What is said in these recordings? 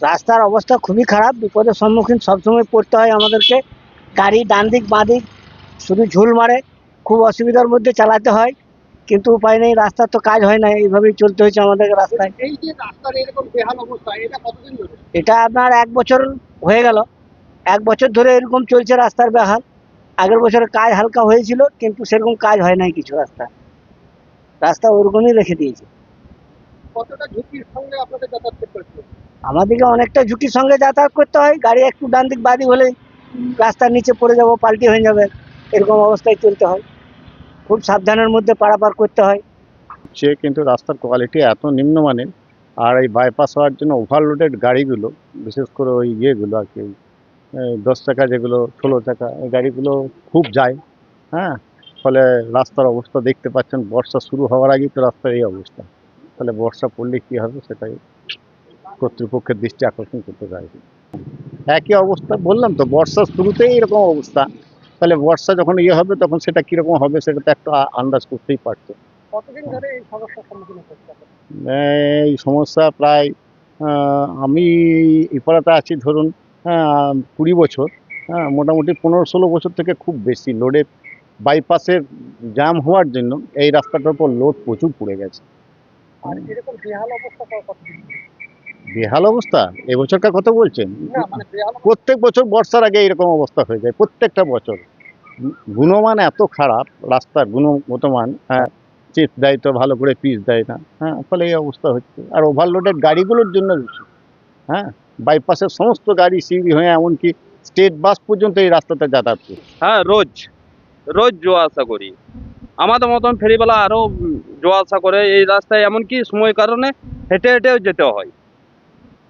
রাস্তার অবস্থা খুবই খারাপ বিপদের সম্মুখীন সবসময় পড়তে হয় আমাদেরকে। গাড়ি ডান দিক বাঁ দিক শুধু ঝুল মারে খুব অসুবিধার মধ্যে চালাতে হয় কিন্তু উপায় নেই রাস্তার তো কাজ হয় না এইভাবেই চলতে হয়েছে আমাদের রাস্তায়। এটা আপনার এক বছর হয়ে গেল। এক বছর ধরে এরকম চলছে রাস্তার বেহাল। আগের বছরে কাজ হালকা হয়েছিল কিন্তু সেরকম কাজ হয় নাই কিছু রাস্তা রাস্তা ওরকমই রেখে দিয়েছে। কতটা ঝুঁকির সঙ্গে আপনাদের যাতায়াত করতে হচ্ছে আমাদেরকে অনেকটা ঝুঁকির সঙ্গে যাতায়াত করতে হয়। গাড়ি একটু ডান দিক বাদিক হলে রাস্তার নিচে পড়ে যাব পাল্টি হয়ে যাবে। এরকম অবস্থায় চলতে হয়। খুব সাবধানের মধ্যে পারাপার করতে হয়। সে কিন্তু রাস্তার কোয়ালিটি এত নিম্নমানের আর এই বাইপাস হওয়ার জন্য ওভারলোডেড গাড়িগুলো বিশেষ করে ওই ইয়েগুলো আর কি দশ চাকা যেগুলো ষোলো চাকা এই গাড়িগুলো খুব যায়। হ্যাঁ? ফলে রাস্তার অবস্থা দেখতে পাচ্ছেন বর্ষা শুরু হওয়ার আগেই তো রাস্তার এই অবস্থা। তাহলে বর্ষা পড়লে কী হবে সেটাই কর্তৃপক্ষের দৃষ্টি আকর্ষণ করতে চাইছি একই অবস্থা বললাম তো বর্ষার শুরুতেই এরকম অবস্থা। তাহলে বর্ষা যখন ইয়ে হবে তখন সেটা কীরকম হবে সেটা তো একটা আন্দাজ করতেই পারতো এই আপনারা? এই সমস্যা প্রায় আহ, আমি ইপাড়াতে আছি ধরুন আহ, কুড়ি বছর। হ্যাঁ মোটামুটি পনেরো ষোলো বছর থেকে খুব বেশি। লোডের বাইপাসের জ্যাম হওয়ার জন্য এই রাস্তাটার উপর লোড প্রচুর পড়ে গেছে। আর এরকম বেহাল অবস্থা কতদিন বেহাল অবস্থা? এবছরকার কথা বলছেন? না মানে প্রত্যেক বছর বর্ষার আগে এরকম অবস্থা হয়ে যায় প্রত্যেকটা বছর। গুণমান এত খারাপ রাস্তার গুণগত মান হ্যাঁ চিপ দেয় তো ভালো করে পিচ দেয় না হ্যাঁ ফলে এই অবস্থা হচ্ছে। আর ওভারলোডেড গাড়িগুলোর জন্য হ্যাঁ বাইপাসের সমস্ত গাড়ি সিঁড়ি হয়ে এমনকি স্টেট বাস পর্যন্ত এই রাস্তাতে যাতায়াত করে হ্যাঁ রোজ রোজ যাওয়া আসা করি। আমাদের মতন ফেরিওয়ালা আরও যাওয়া আসা করে এই রাস্তায়, এমনকি সময় কারণে হেঁটে হেঁটেও যেতে হয়।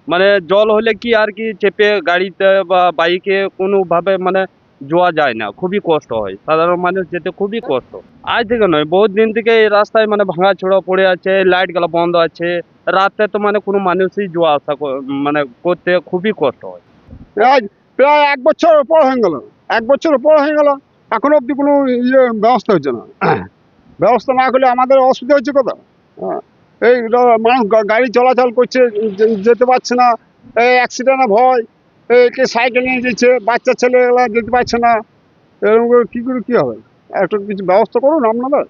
মানে জল হলে কি আর কি চেপে গাড়িতে বা বাইকে কোনোভাবে মানে যাওয়া যায় না, খুবই কষ্ট হয়। সাধারণ মানুষ যেতে খুবই কষ্ট। আজ থেকে নয়, বহুত দিন থেকে এই রাস্তায় মানে ভাঙা ছোড়া পড়ে আছে লাইটগুলো বন্ধ আছে। রাতে তো মানে কোনো মানুষই যাওয়া আসা মানে করতে খুবই কষ্ট হয়। প্রায় প্রায় এক বছর উপর হয়ে গেল। এক বছর উপর হয়ে গেল। এখনও অব্দি কোনো ইয়ে ব্যবস্থা হচ্ছে না। ব্যবস্থা না করলে আমাদের অসুবিধা হচ্ছে কথা হ্যাঁ। এই মানুষ গাড়ি চলাচল করছে যেতে পারছে না, এই অ্যাক্সিডেন্টের ভয়, এই কে সাইকেল নিয়ে যাচ্ছে, বাচ্চা ছেলেগুলা যেতে পারছে না, এরকম করে কী করে কী হবে? একটা কিছু ব্যবস্থা করুন আপনারা।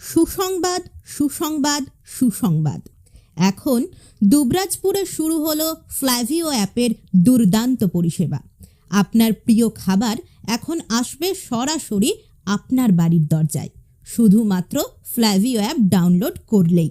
সুসংবাদ সুসংবাদ সুসংবাদ। এখন দুবরাজপুরে শুরু হলো ফ্ল্যাভিও অ্যাপের দুর্দান্ত পরিষেবা। আপনার প্রিয় খাবার এখন আসবে সরাসরি আপনার বাড়ির দরজায়। শুধুমাত্র ফ্ল্যাভিও অ্যাপ ডাউনলোড করলেই।